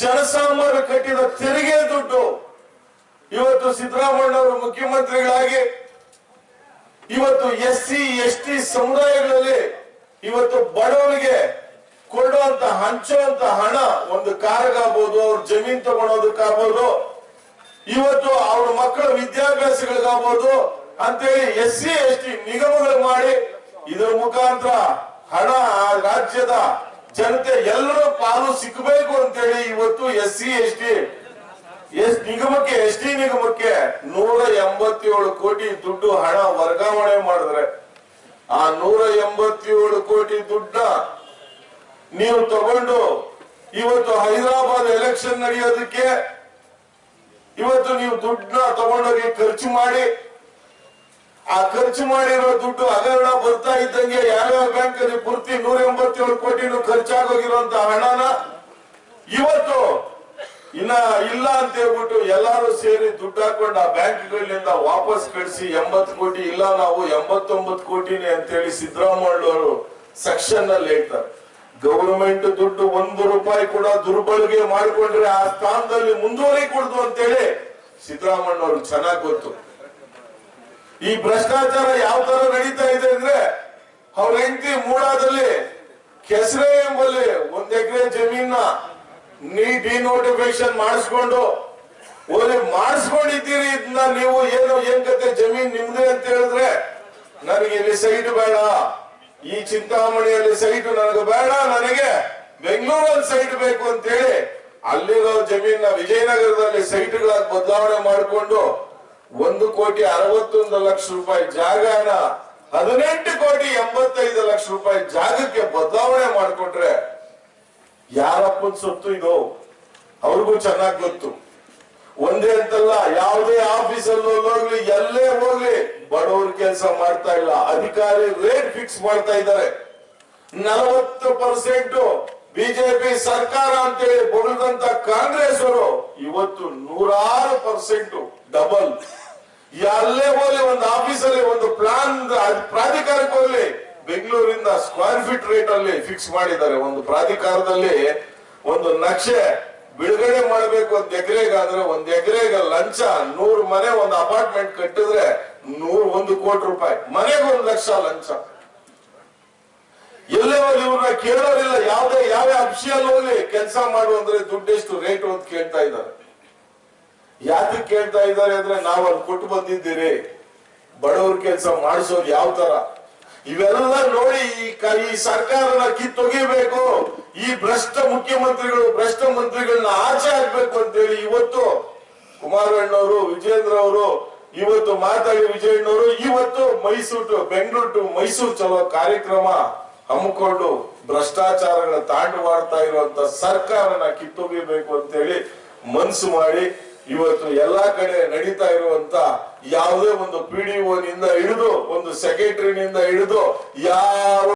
ಜನಸಾಮಾನ್ಯರು ಕಟ್ಟಿದ ತೆರಿಗೆ ದುಡ್ಡು. ಇವತ್ತು ಸಿದ್ದರಾಮಯ್ಯನವರು ಮುಖ್ಯಮಂತ್ರಿಗಳಾಗಿ, ಇವತ್ತು ಎಸ್ ಸಿ ಎಸ್ ಟಿ ಸಮುದಾಯಗಳಲ್ಲಿ ಇವತ್ತು ಬಡವರಿಗೆ ಕೊಡುವಂತ, ಹಂಚುವಂತ ಹಣ ಒಂದು ಕಾರ್ಗಾಗ್ಬೋದು ಅವ್ರ ಜಮೀನ್ ತಗೊಳೋದಕ್ಕಾಗ್ಬೋದು ಇವತ್ತು ಅವ್ರ ಮಕ್ಕಳ ವಿದ್ಯಾಭ್ಯಾಸಗಳಿಗಾಗ್ಬೋದು. ಅಂತೇಳಿ ಎಸ್ ಸಿ ಎಸ್ ಟಿ ನಿಗಮಗಳು ಮಾಡಿ, ಇದರ ಮುಖಾಂತರ ಹಣ ಆ ರಾಜ್ಯದ ಜನತೆ ಎಲ್ಲರೂ ಪಾಲು ಸಿಕ್ಕಬೇಕು ಅಂತೇಳಿ ಇವತ್ತು S C, S T, S ನಿಗಮಕ್ಕೆ, ಎಸ್ ಟಿ ನಿಗಮಕ್ಕೆ ನೂರ ಎಂಬತ್ತೇಳು ಕೋಟಿ ದುಡ್ಡು ಹಣ ವರ್ಗಾವಣೆ ಮಾಡಿದ್ರೆ ಆ ನೂರ ಎಂಬತ್ತೇಳು ಕೋಟಿ ದುಡ್ಡ ನೀವು ತಗೊಂಡು ಇವತ್ತು ಹೈದರಾಬಾದ್ ಎಲೆಕ್ಷನ್ ನಡೆಯೋದಕ್ಕೆ ಇವತ್ತು ನೀವು ದುಡ್ಡನ್ನ ತಗೊಂಡೋಗಿ ಖರ್ಚು ಮಾಡಿ, ಆ ಖರ್ಚು ಮಾಡಿರೋ ದುಡ್ಡು ಹಗರಣ ಬರ್ತಾ ಇದ್ದಂಗೆ ಯಾವ್ಯಾವ ಬ್ಯಾಂಕ್ ಅಲ್ಲಿ ಪೂರ್ತಿ ನೂರ ಎಂಬತ್ತೇಳು ಕೋಟಿನೂ ಖರ್ಚಾಗೋಗಿರುವಂತ ಹಣನ ಇವತ್ತು ಇನ್ನ ಇಲ್ಲ ಅಂತ ಹೇಳ್ಬಿಟ್ಟು ಎಲ್ಲಾರು ಸೇರಿ ದುಡ್ಡು ಹಾಕೊಂಡು ಆ ಬ್ಯಾಂಕ್ಗಳಿಂದ ವಾಪಸ್ ಕಳಿಸಿ ಎಂಬತ್ತು ಕೋಟಿ, ಇಲ್ಲ ನಾವು ಎಂಬತ್ತೊಂಬತ್ತು ಕೋಟಿನೇ ಅಂತೇಳಿ ಸಿದ್ದರಾಮಯ್ಯವರು ಸೆಕ್ಷನ್ನಲ್ಲಿ ಹೇಳ್ತಾರೆ. ಗವರ್ಮೆಂಟ್ ದುಡ್ಡು ಒಂದು ರೂಪಾಯಿ ಕೂಡ ದುರ್ಬಳಕೆ ಮಾಡಿಕೊಂಡ್ರೆ ಆ ಸ್ಥಾನದಲ್ಲಿ ಮುಂದುವರಿ ಕೊಡುದು ಸಿದ್ದರಾಮಯ್ಯ ಅವ್ರು ಚೆನ್ನಾಗಿ ಗೊತ್ತು. ಈ ಭ್ರಷ್ಟಾಚಾರ ಯಾವ ತರ ನಡೀತಾ ಇದೆ ಅಂದ್ರೆ, ಅವ್ರ ಹೆಂಡತಿ ಮೂಡಾದಲ್ಲಿ ಕೆಸರೆ ಎಂಬಲ್ಲಿ ಒಂದ್ ಎಕರೆ ಜಮೀನ ನೀ ಡಿನೋಟಿಫಿಕೇಶನ್ ಮಾಡಿಸ್ಕೊಂಡು, ಓಲಿ ಮಾಡಿಸ್ಕೊಂಡಿದ್ದೀರಿ ಇದನ್ನ ನೀವು ಏನು ಏನ್ ಕತೆ ಜಮೀನ್ ನಿಮ್ದೇ ಅಂತ ಹೇಳಿದ್ರೆ ನನಗೆ ಇಲ್ಲಿ ಸೈಟ್ ಬೇಡ. ಈ ಚಿಂತಾಮಣಿಯಲ್ಲಿ ಸೈಟ್ ನನಗೆ ಬೇಡ. ನನಗೆ ಬೆಂಗಳೂರಲ್ಲಿ ಸೈಟ್ ಬೇಕು ಅಂತ ಹೇಳಿ ಅಲ್ಲಿರೋ ಜಮೀನ ವಿಜಯನಗರದಲ್ಲಿ ಸೈಟ್ಗಳಾಗಿ ಬದಲಾವಣೆ ಮಾಡಿಕೊಂಡು ಒಂದು ಕೋಟಿ ಅರವತ್ತೊಂದು ಲಕ್ಷ ರೂಪಾಯಿ ಜಾಗನ ಹದಿನೆಂಟು ಕೋಟಿ ಎಂಬತ್ತೈದು ಲಕ್ಷ ರೂಪಾಯಿ ಜಾಗಕ್ಕೆ ಬದಲಾವಣೆ ಮಾಡಿಕೊಟ್ರೆ ಯಾರಪ್ಪನ ಸೊತ್ತು ಇದು? ಅವ್ರಿಗೂ ಚೆನ್ನಾಗಿ ಗೊತ್ತು. ಒಂದೇ ಅಂತಲ್ಲ, ಯಾವುದೇ ಆಫೀಸಲ್ಲಿ ಹೋಗ್ಲಿ, ಎಲ್ಲೇ ಹೋಗ್ಲಿ, ಬಡವರು ಕೆಲಸ ಮಾಡ್ತಾ ಇಲ್ಲ. ಅಧಿಕಾರಿ ರೇಟ್ ಫಿಕ್ಸ್ ಮಾಡ್ತಾ ಇದ್ದಾರೆ. ನಲವತ್ತು ಪರ್ಸೆಂಟ್ ಬಿಜೆಪಿ ಸರ್ಕಾರ ಅಂತೇಳಿ ಬೊಗಳದಂತ ಕಾಂಗ್ರೆಸ್ ಅವರು ಇವತ್ತು ನೂರಾರು ಪರ್ಸೆಂಟ್ ಡಬಲ್ ಎಲ್ಲೇ ಹೋಗ್ಲಿ, ಒಂದು ಆಫೀಸಲ್ಲಿ ಒಂದು ಪ್ಲಾನ್ ಪ್ರಾಧಿಕಾರಕ್ಕೆ ಹೋಗ್ಲಿ ಬೆಂಗಳೂರಿಂದ ಸ್ಕ್ವೇರ್ ಫೀಟ್ ರೇಟ್ ಅಲ್ಲಿ ಫಿಕ್ಸ್ ಮಾಡಿದ್ದಾರೆ. ಒಂದು ಪ್ರಾಧಿಕಾರದಲ್ಲಿ ಒಂದು ನಕ್ಷೆ ಬಿಡುಗಡೆ ಮಾಡಬೇಕು ಒಂದ್ ಎಕರೆಗಾದ್ರೆ ಒಂದ್ ಎಕರೆಗೆ ಲಂಚ, ನೂರ್ ಮನೆ ಒಂದು ಅಪಾರ್ಟ್ಮೆಂಟ್ ಕಟ್ಟಿದ್ರೆ ನೂರ್ ಒಂದು ಕೋಟಿ ರೂಪಾಯಿ. ಮನೆಗೆ ಒಂದು ಲಕ್ಷ ಲಂಚ. ಎಲ್ಲೇ ಇವ್ರನ್ನ ಕೇಳೋರಿಲ್ಲ. ಯಾವ್ದೇ ಯಾವ ಅಫಿಷಿಯಲ್ ಹೋಗ್ಲಿ ಕೆಲಸ ಮಾಡು ಅಂದ್ರೆ ದುಡ್ಡೆಷ್ಟು ರೇಟ್ ಅಂತ ಕೇಳ್ತಾ ಇದ್ದಾರೆ. ಯಾತಕ್ಕೆ ಕೇಳ್ತಾ ಇದ್ದಾರೆ ಅಂದ್ರೆ ನಾವು ಅಲ್ಲಿ ಕೊಟ್ಟು ಬಂದಿದ್ದೀರಿ. ಬಡವ್ರ ಕೆಲಸ ಮಾಡಿಸೋದು ಯಾವ ತರ? ಇವೆಲ್ಲ ನೋಡಿ ಈ ಸರ್ಕಾರನ ಕಿತ್ತೊಗಿಬೇಕು ಈ ಭ್ರಷ್ಟ ಮುಖ್ಯಮಂತ್ರಿಗಳು, ಭ್ರಷ್ಟ ಮಂತ್ರಿಗಳನ್ನ ಆಚೆ ಹಾಕ್ಬೇಕು ಅಂತೇಳಿ ಇವತ್ತು ಕುಮಾರಣ್ಣವರು ವಿಜೇಂದ್ರ ಅವರು ಇವತ್ತು ಮಾತಾಡಿ ವಿಜಯಣ್ಣವರು, ಇವತ್ತು ಮೈಸೂರು ಟು, ಬೆಂಗಳೂರು ಟು ಮೈಸೂರು ಚಲೋ ಕಾರ್ಯಕ್ರಮ ಹಮ್ಮಿಕೊಂಡು ಭ್ರಷ್ಟಾಚಾರಗಳ ತಾಂಡವಾಡ್ತಾ ಇರುವಂತ ಸರ್ಕಾರನ ಕಿತ್ತೊಗಿಬೇಕು ಅಂತೇಳಿ ಮನ್ಸು ಮಾಡಿ ಇವತ್ತು ಎಲ್ಲಾ ಕಡೆ ನಡೀತಾ ಇರುವಂತ ಯಾವುದೇ ಒಂದು ಪಿ ನಿಂದ ಹಿಡಿದು ಒಂದು ಸೆಕ್ರೆಟರಿನಿಂದ ಹಿಡಿದು ಯಾರು